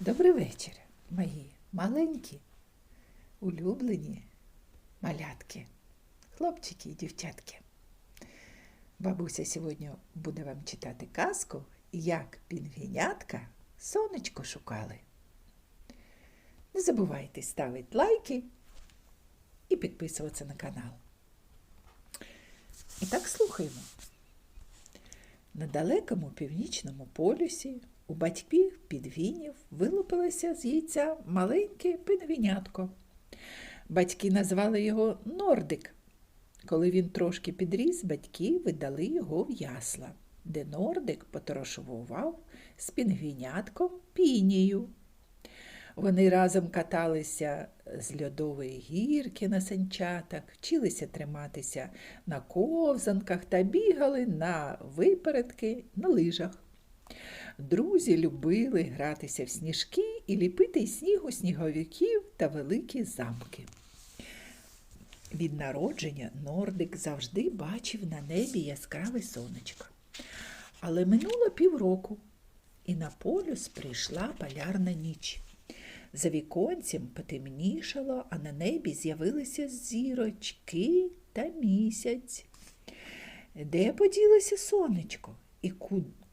Добрий вечір, мої маленькі, улюблені малятки, хлопчики і дівчатки. Бабуся сьогодні буде вам читати казку, як пінгвінятка сонечко шукали. Не забувайте ставити лайки і підписуватися на канал. І так слухаємо. На далекому північному полюсі у батьків підвінів вилупилося з яйця маленьке пінгвінятко. Батьки назвали його Нордик. Коли він трошки підріс, батьки видали його в ясла, де Нордик потрошував з пінгвінятком пінію. Вони разом каталися з льодової гірки на санчатах, вчилися триматися на ковзанках та бігали на випередки на лижах. Друзі любили гратися в сніжки і ліпити із снігу сніговиків та великі замки. Від народження Нордик завжди бачив на небі яскраве сонечко. Але минуло півроку, і на полюс прийшла полярна ніч. За віконцем потемнішало, а на небі з'явилися зірочки та місяць. Де поділося сонечко? І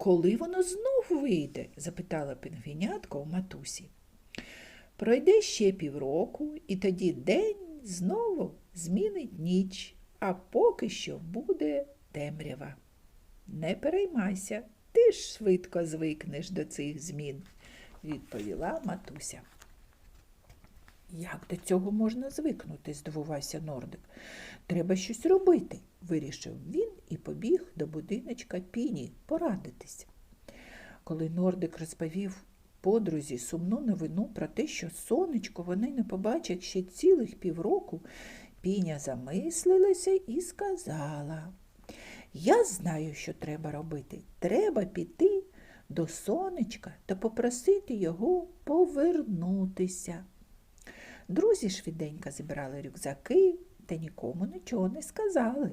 коли воно знов вийде? запитала пінгвінятка у матусі. Пройде ще півроку, і тоді день знову змінить ніч, а поки що буде темрява. Не переймайся, ти ж швидко звикнеш до цих змін, відповіла матуся. Як до цього можна звикнути? здивувався Нордик. Треба щось робити, вирішив він і побіг до будиночка Піні порадитись. Коли Нордик розповів подрузі сумну новину про те, що сонечко вони не побачать ще цілих півроку, Піня замислилася і сказала. Я знаю, що треба робити. Треба піти до сонечка та попросити його повернутися. Друзі швиденько зібрали рюкзаки та нікому нічого не сказали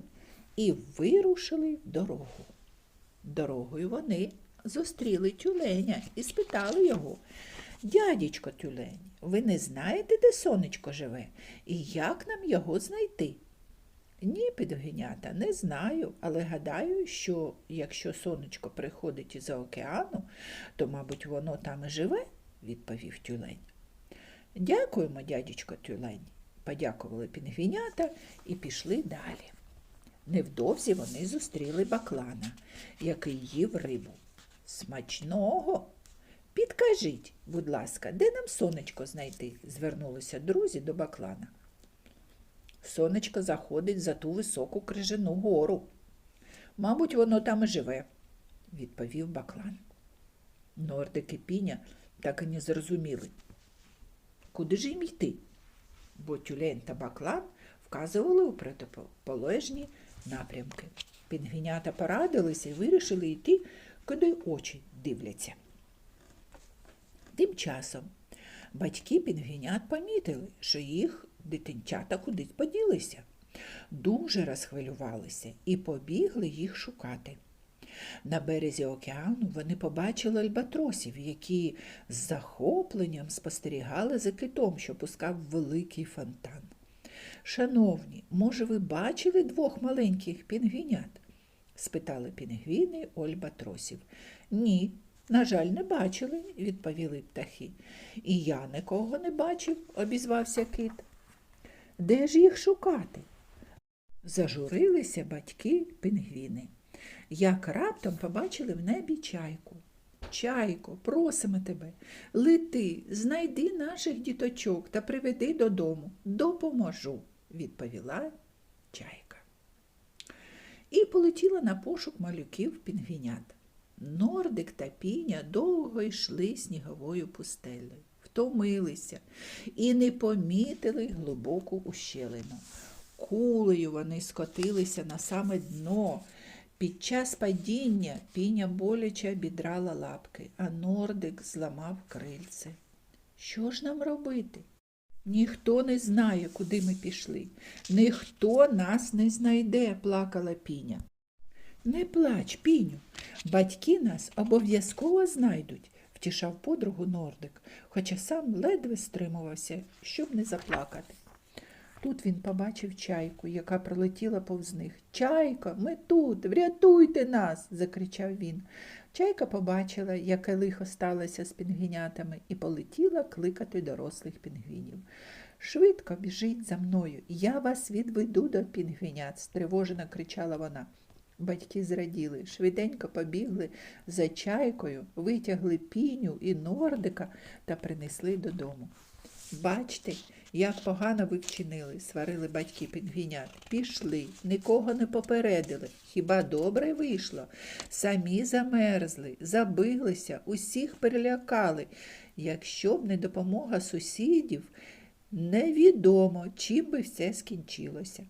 і вирушили в дорогу. Дорогою вони зустріли тюленя і спитали його, дядечко тюлень, ви не знаєте, де сонечко живе, і як нам його знайти? Ні, підгенята, не знаю, але гадаю, що якщо сонечко приходить із океану, то, мабуть, воно там і живе, відповів тюлень. Дякуємо, дядечко тюлень, подякували пінгвінята і пішли далі. Невдовзі вони зустріли баклана, який їв рибу. Смачного. Підкажіть, будь ласка, де нам сонечко знайти? звернулися друзі до баклана. Сонечко заходить за ту високу крижану гору. Мабуть, воно там і живе, відповів баклан. Нордик і піня так і не зрозуміли. Куди ж їм йти? Бо тюлень та баклан вказували у протиполежні напрямки. Пінгвінята порадилися і вирішили йти, куди очі дивляться. Тим часом батьки пінгвінят помітили, що їх дитинчата кудись поділися. Дуже розхвилювалися і побігли їх шукати. На березі океану вони побачили альбатросів, які з захопленням спостерігали за китом, що пускав великий фонтан. Шановні, може, ви бачили двох маленьких пінгвінят? спитали пінгвіни альбатросів. Ні, на жаль, не бачили, відповіли птахи. І я нікого не бачив, обізвався кит. Де ж їх шукати? Зажурилися батьки пінгвіни. Як раптом побачили в небі чайку. Чайко, просимо тебе, лети, знайди наших діточок та приведи додому. Допоможу, відповіла чайка. І полетіла на пошук малюків пінгвінят. Нордик та піня довго йшли сніговою пустелею, втомилися і не помітили глибоку ущелину. Кулею вони скотилися на саме дно. Під час падіння піня боляче обідрала лапки, а Нордик зламав крильце. Що ж нам робити? Ніхто не знає, куди ми пішли. Ніхто нас не знайде, плакала піня. Не плач, піню. Батьки нас обов'язково знайдуть. втішав подругу Нордик, хоча сам ледве стримувався, щоб не заплакати. Тут він побачив чайку, яка пролетіла повз них. Чайка, ми тут, врятуйте нас. закричав він. Чайка побачила, яке лихо сталося з пінгвінятами, і полетіла кликати дорослих пінгвінів. Швидко біжіть за мною, я вас відведу до пінгвінят, стривожено кричала вона. Батьки зраділи, швиденько побігли за чайкою, витягли піню і нордика та принесли додому. Бачте, як погано ви вчинили, сварили батьки пінгвінят. Пішли, нікого не попередили. Хіба добре вийшло? Самі замерзли, забилися, усіх перелякали. Якщо б не допомога сусідів, невідомо, чим би все скінчилося.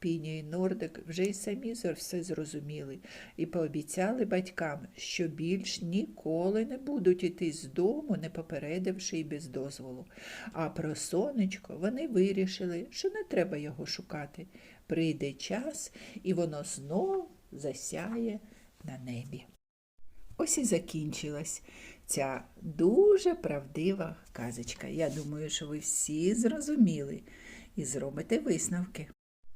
Піня і Нордик вже й самі все зрозуміли і пообіцяли батькам, що більш ніколи не будуть іти з дому, не попередивши й без дозволу. А про сонечко вони вирішили, що не треба його шукати. Прийде час, і воно знов засяє на небі. Ось і закінчилась ця дуже правдива казочка. Я думаю, що ви всі зрозуміли і зробите висновки.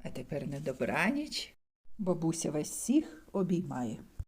А тепер на добраніч. Бабуся вас всіх обіймає.